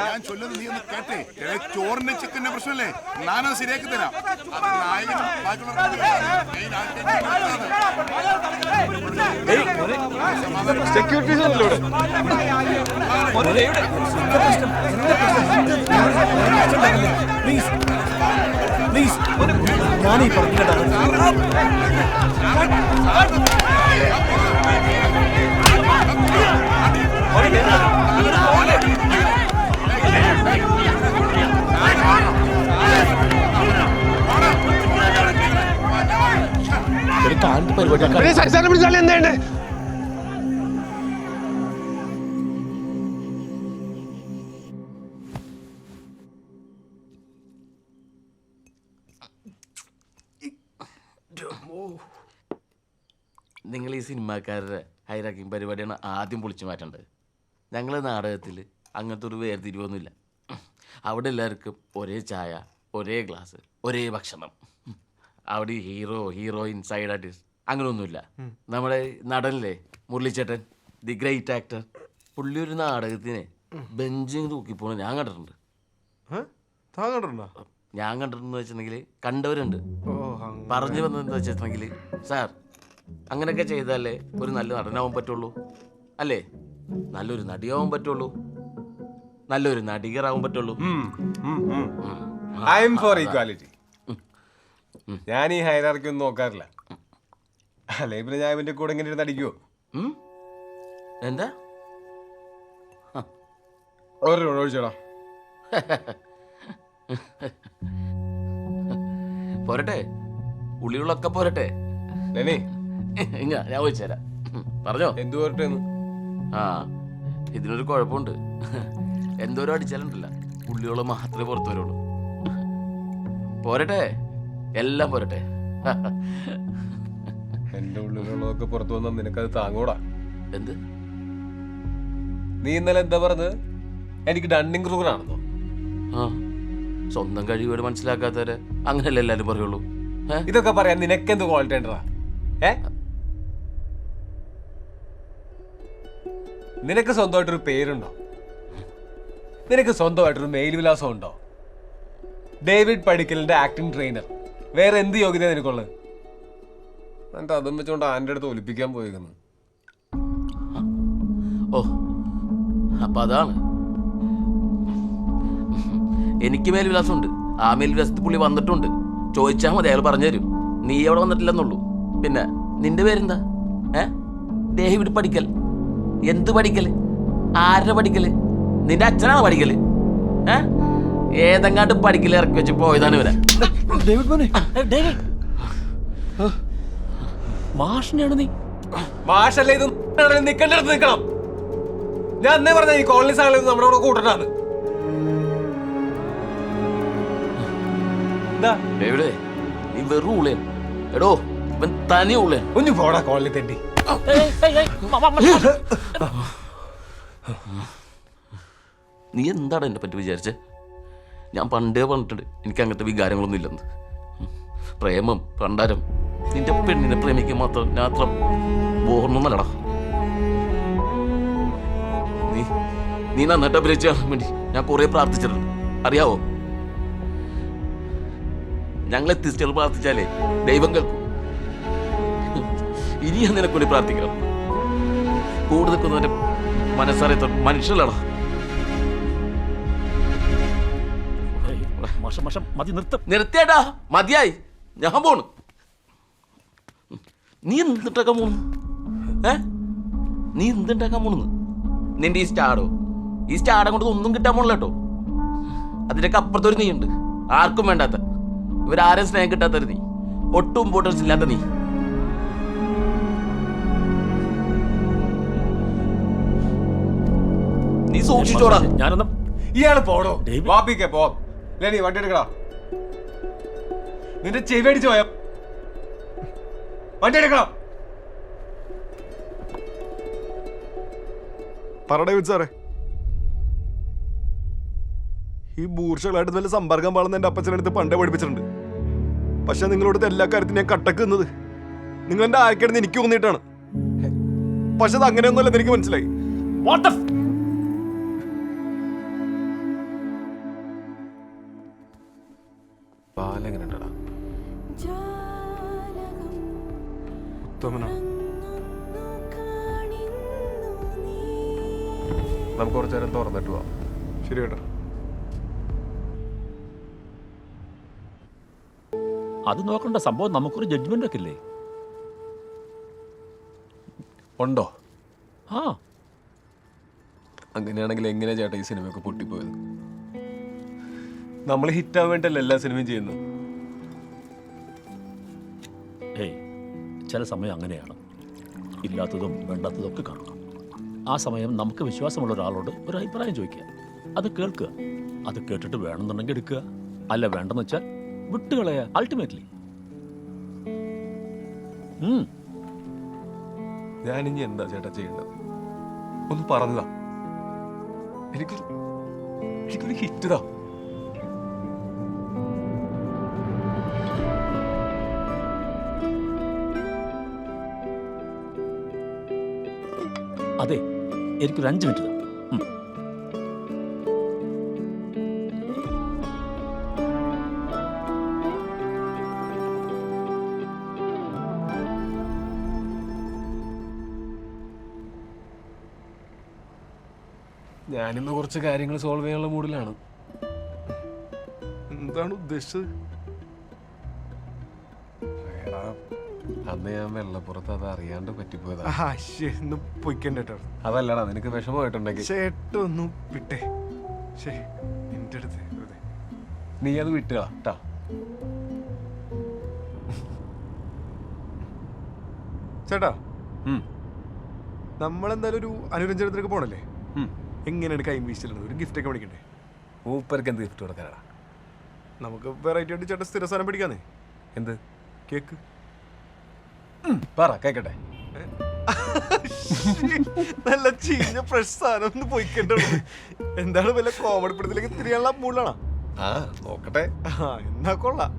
ഞാൻ ചൊല്ലുന്നത് നീ ഒന്ന് കേട്ടേ എടേ, ചോറിന്റെ ചിക്കന്റെ പ്രശ്നമല്ലേ ഞാനത് ശരിയാക്കി തരാം ഇവിടെ പ്ലീസ് പ്ലീസ് ഈ പറഞ്ഞിട്ടാണ് നിങ്ങൾ ഈ സിനിമാക്കാരുടെ ഹൈറാക്കിംഗ് പരിപാടിയാണ് ആദ്യം പൊളിച്ചു മാറ്റേണ്ടത്. ഞങ്ങളെ നാടകത്തിൽ അങ്ങനത്തെ ഒരു വേർതിരിവൊന്നുമില്ല അവിടെ എല്ലാവർക്കും ഒരേ ചായ ഒരേ ഗ്ലാസ് ഒരേ ഭക്ഷണം. അവിടെ ഹീറോ ഹീറോയിൻ സൈഡ് ആർട്ടിസ്റ്റ് അങ്ങനെയൊന്നുമില്ല നമ്മുടെ നടനല്ലേ മുരളിച്ചേട്ടൻ ദി ഗ്രേറ്റ് ആക്ടർ പുള്ളി ഒരു നാടകത്തിന് ബെഞ്ചിങ് തൂക്കിപ്പോണ ഞാൻ കണ്ടിട്ടുണ്ട്. ഞാൻ കണ്ടിട്ടുണ്ടെന്ന് വെച്ചിട്ടുണ്ടെങ്കിൽ കണ്ടവരുണ്ട്. പറഞ്ഞു വന്നതെന്ന് വെച്ചിട്ടുണ്ടെങ്കിൽ സാർ അങ്ങനെയൊക്കെ ചെയ്താലേ ഒരു നല്ല നടനാവാൻ പറ്റുള്ളൂ. അല്ലേ? നല്ലൊരു നടിയാവാൻ പറ്റുള്ളൂ. നല്ലൊരു നടികറാവാൻ പറ്റുള്ളൂ. ഐ എം ഫോർ ഈക്വാലിറ്റി ഞാൻ ഈ ഹൈറാർക്കി ഒന്നും നോക്കാറില്ല. അല്ലെങ്കിൽ പിന്നെ ഞാൻ ഇവന്റെ കൂടെ ഇങ്ങനെ ഇരുന്ന് അടിക്കുവോ? ഉം? എന്താ? ഒരു രൂപ ഒഴിച്ചോടാ പോരട്ടെ. ഉള്ളികളൊക്കെ പോരട്ടെ. ഞാൻ ചോദിച്ചു തരാം. പറഞ്ഞോ. എന്തു പോരട്ടെന്ന്? ആ ഇതിനൊരു കുഴപ്പമുണ്ട്. എന്തോരം അടിച്ചാലുണ്ടല്ല. ഉള്ളിയോളം മാത്രമേ പുറത്തു വരുള്ളൂ. പോരട്ടെ? എല്ലാം പോരട്ടെ. എന്റെ ഉള്ളിലുള്ളതൊക്കെ പുറത്തു വന്നാൽ നിനക്കത് താങ്ങൂടാ. എന്ത്? നീ ഇന്നലെ എന്താ പറഞ്ഞത്? എനിക്ക് ഡണ്ണിങ് ക്രൂഗറാണെന്നോ ആ സ്വന്തം കഴിവുകൾ മനസ്സിലാക്കാത്തവരെ അങ്ങനെയല്ലേ എല്ലാവരും പറയുള്ളൂ. ഇതൊക്കെ പറയാൻ നിനക്കെന്ത് ക്വാളിറ്റി ഉണ്ടടാ? ഏ? നിനക്ക് സ്വന്തമായിട്ടൊരു പേരുണ്ടോ? നിനക്ക് സ്വന്തമായിട്ടൊരു മെയിൽ വിലാസം ഉണ്ടോ? ഡേവിഡ് പടിക്കലിന്റെ ആക്ടിംഗ് ട്രെയിനർ വേറെ എന്ത് യോഗ്യത നിനക്കുള്ളത്? എന്നിട്ട് അതും വെച്ചുകൊണ്ട് ആന്റെ അടുത്ത് ഒലിപ്പിക്കാൻ പോയിരിക്കുന്നു ഓ അപ്പൊ അതാണ്. എനിക്ക് മേൽവിലാസമുണ്ട് ആ മേൽവിലാസത്തിൽ പുള്ളി വന്നിട്ടുണ്ട്. ചോദിച്ചാൽ മതി അയാൾ പറഞ്ഞുതരും നീ അവിടെ വന്നിട്ടില്ലെന്നുള്ളൂ. പിന്നെ നിന്റെ പേരെന്താ? ഏ? ഡേവിഡ് പഠിക്കൽ എന്ത് പഠിക്കൽ? ആരുടെ പഠിക്കൽ? നിന്റെ അച്ഛനാണ് പഠിക്കൽ? ഏ? ഏതെങ്ങാണ്ട് പഠിക്കൽ ഇറക്കി വെച്ച് പോയതാണ് ഇവരെ ഡേവിഡ് ഡേവിഡ്. മാഷിനെയാണ് നീ? മാഷല്ലേ ഇത് നിൽക്കണം. ഞാൻ അന്നേ പറഞ്ഞ ഈ കോളനി സാധനം നമ്മുടെ കൂടെ കൂട്ടണ്ടാന്ന്. എന്താ? നീ വെറും എടോ ഇവൻ തനി ഉള്ളേൻ ഒന്ന് പോടാ കോളനി തെണ്ടി. നീ എന്താണ് എന്നെ പറ്റി വിചാരിച്ചേ? ഞാൻ പണ്ടേ പറഞ്ഞിട്ടുണ്ട് എനിക്ക് അങ്ങനത്തെ വികാരങ്ങളൊന്നും ഇല്ലെന്ന്. പ്രേമം പണ്ടാരം നിന്റെ പെണ്ണിനെ പ്രേമിക്കാൻ മാത്രം ഞാൻ അത്ര നീ നീ നന്നായിട്ട് അഭിനയിച്ചാൽ വേണ്ടി ഞാൻ കുറെ പ്രാർത്ഥിച്ചിട്ടുണ്ട്. അറിയാവോ? ഞങ്ങളെ തിരിച്ചു പ്രാർത്ഥിച്ചാലേ ദൈവം കേൾക്കും. ഇനി ഞാൻ നിനക്ക് വേണ്ടി പ്രാർത്ഥിക്കണം. കൂടെ നിൽക്കുന്നവന്റെ മനസ്സറിയത്ത മനുഷ്യലടാ ഏയ്, മാഷ മാഷ നിർത്തും. നിർത്തിയടാ. മതിയായി. ഞാൻ പോണു. നീ എന്തിട്ടാക്കാൻ പോണു ഏ? നീ എന്തുണ്ടാക്കാൻ പോണെന്ന് നിന്റെ ഈ സ്റ്റാഡോ ഈ സ്റ്റാഡ കൊണ്ട് ഒന്നും കിട്ടാൻ പോണില്ല കേട്ടോ. അതിനൊക്കെ അപ്പുറത്തൊരു നീ ഉണ്ട് ആർക്കും വേണ്ടാത്ത. ഇവരാരും സ്നേഹം കിട്ടാത്തൊരു നീ. ഒട്ടും ഇമ്പോർട്ടൻസ് ഇല്ലാത്ത നീ. നീ സൂക്ഷിച്ചോടാ. ഞാനൊന്നും ഇയാൾ പോടോ. വാപ്പിക്കേ പോ. നീ വണ്ടി എടുക്കടാ. നിന്റെ ചെവി അടിച്ചു പോയ? വണ്ടി എടുക്കണം പറടേ സാറേ ഈ ബൂർഷകളായിട്ട് നല്ല സമ്പർക്കം പാളുന്ന എന്റെ അപ്പച്ചനടുത്ത് പണ്ടേ പഠിപ്പിച്ചിട്ടുണ്ട്. പക്ഷെ നിങ്ങളോട് എല്ലാ കാര്യത്തിനും ഞാൻ കട്ടക്ക് നിന്നത്. നിങ്ങൾ എന്റെ എനിക്ക് തോന്നിയിട്ടാണ് പക്ഷെ അത് അങ്ങനെയൊന്നുമല്ലെന്ന് എനിക്ക് മനസ്സിലായി. പാലെങ്ങനെ ഉണ്ടടാ ഉത്തമനാണ് നമുക്ക് കുറച്ചു നേരം തുറന്നിട്ട് പോവാം. ശരി കേട്ടോ. അത് നോക്കേണ്ട സംഭവം നമുക്കൊരു ജഡ്ജ്മെന്റ് ഒക്കെ ഇല്ലേ? ഉണ്ടോ? ആ. അങ്ങനെയാണെങ്കിൽ എങ്ങനെയാ ചേട്ടാ ഈ സിനിമയൊക്കെ പൊട്ടിപ്പോയത്? നമ്മൾ ഹിറ്റ് ആവാൻ വേണ്ടിയല്ല എല്ലാ സിനിമയും ചെയ്യുന്നത്? ഏയ് ചില സമയം അങ്ങനെയാണ്. ഇല്ലാത്തതും വേണ്ടാത്തതും ഒക്കെ കാണണം ആ സമയം നമുക്ക് വിശ്വാസമുള്ള ഒരാളോട് ഒരു അഭിപ്രായം ചോദിക്കുക. അത് കേൾക്കുക. അത് കേട്ടിട്ട് വേണമെന്നുണ്ടെങ്കിൽ എടുക്കുക. അല്ല വേണ്ടെന്ന് വെച്ചാൽ വിട്ടുകളയുക അൾട്ടിമേറ്റ്ലി ഞാനിനി എന്താ ചേട്ടാ ചെയ്യേണ്ടത്? ഒന്ന് പറഞ്ഞതാ. എനിക്ക് എനിക്കൊരു ഹിറ്റ് താ. എനിക്കൊരു അഞ്ച് മിനിറ്റ്. ഞാനിന്ന് കുറച്ച് കാര്യങ്ങൾ സോൾവ് ചെയ്യാനുള്ള മൂഡിലാണ്. എന്താണ് ഉദ്ദേശിച്ചത്? അന്ന് ഞാൻ വെള്ളപ്പുറത്ത് അത് അറിയാണ്ട് പറ്റിപ്പോയതാ. ഒന്ന് പൊയ്ക്കണ്ട കേട്ടോ അതല്ലടാ നിനക്ക് വിഷമമായിട്ടുണ്ടെങ്കിൽ ഒന്ന് വിട്ടേ. ശേ നിന്റെ അടുത്ത് വെറുതെ. നീ അത് വിട്ടുക ട്ടാ. ചേട്ടാ ഉം, നമ്മളെന്തായാലും ഒരു അനുരഞ്ജനത്തിലേക്ക് പോണല്ലേ? ഉം. എങ്ങനെയാണ് കൈ വീശിലുള്ളത് ഒരു ഗിഫ്റ്റ് ഒക്കെ മേടിക്കണ്ടേ? മൂപ്പർക്ക് എന്ത് ഗിഫ്റ്റ് കൊടുക്കാനടാ? നമുക്ക് വെറൈറ്റി ആയിട്ട് ചേട്ടൻ സ്ഥിര സാധനം പിടിക്കാന്നേ. എന്ത്? കേക്ക്. പറ കേക്കട്ടെ. നല്ല ചീഞ്ഞ ഫ്രഷ് സാധനം ഒന്ന് പൊയ്ക്കണ്ട എന്താണ് വല്ല കോമഡി പിടുത്തിലേക്ക് തിരിയാനുള്ള മൂളാണോ ആ നോക്കട്ടെ. ആ എന്നാ കൊള്ളാം.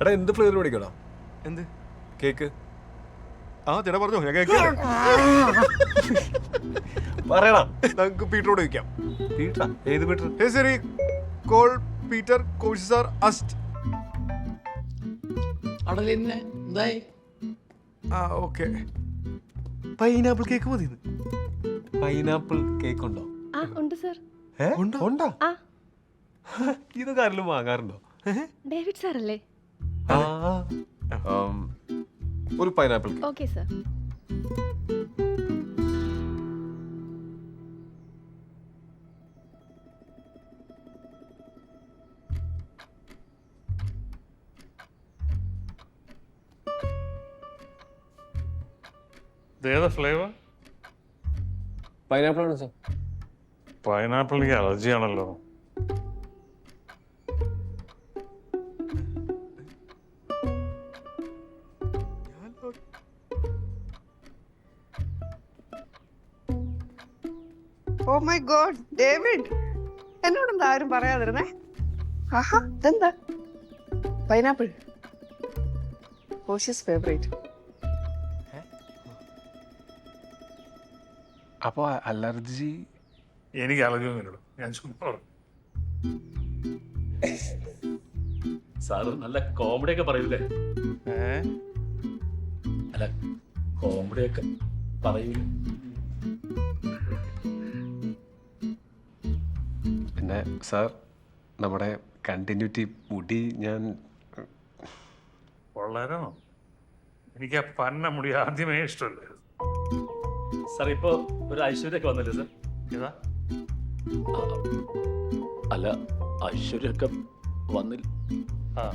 എടാ എന്ത് ഫ്ലേവർ മേടിക്കടാ എന്ത്? കേക്ക്. ആ ചേട്ടാ പറഞ്ഞോ ഞാൻ കേക്ക് പറയടാ. നമുക്ക് പീറ്ററോട് ചോദിക്കാം പീറ്റർ ഏത് പീറ്റർ ഹേ ശരി. കോൾ പീറ്റർ കോഴ്സാർ അസ്റ്റ്. അവിടെ ആ ഓക്കെ. പൈനാപ്പിൾ കേക്ക് മതി പൈനാപ്പിൾ കേക്ക് ഉണ്ടോ? ആ ഉണ്ട് സർ. ഉണ്ടോ? ഉണ്ടോ? ആ. ഇതൊക്കെ ആരെങ്കിലും വാങ്ങാറുണ്ടോ? ഡേവിഡ് സാർ അല്ലേ ആ. ഒരു പൈനാപ്പിൾ കേക്ക് ഓക്കെ സർ. ഇതേതാ ഫ്ലേവർ പൈനാപ്പിൾ ആണ് സാർ പൈനാപ്പിൾ എനിക്ക് അലർജി ആണല്ലോ. ഓ മൈ ഗോഡ് ഡേവിഡ് എന്നോടെന്താ ആരും പറയാതിരുന്നേ? ആഹാ ഇതെന്താ? പൈനാപ്പിൾ ഓഷ്യസ് ഫേവറേറ്റ് അപ്പൊ അലർജി? എനിക്ക് അലർജി ഒന്നുമില്ലല്ലോ ഞാൻ ചുമ്മാ പറഞ്ഞു. സാറ് നല്ല കോമഡി ഒക്കെ പറയൂലേ? അല്ല കോമഡി ഒക്കെ പറയൂലേ? പിന്നെ സാർ നമ്മുടെ കണ്ടിന്യൂറ്റി മുടി ഞാൻ വളരെ എനിക്ക് ആ പന്ന മുടി ആദ്യമേ ഇഷ്ടമല്ലേ? സാർ ഇപ്പോ ഒരു ഐശ്വര്യൊക്കെ വന്നില്ലേ സാർ? അല്ല ഐശ്വര്യ അല്ല ഐശ്വര്യൊക്കെ വന്നില്ല. ആ.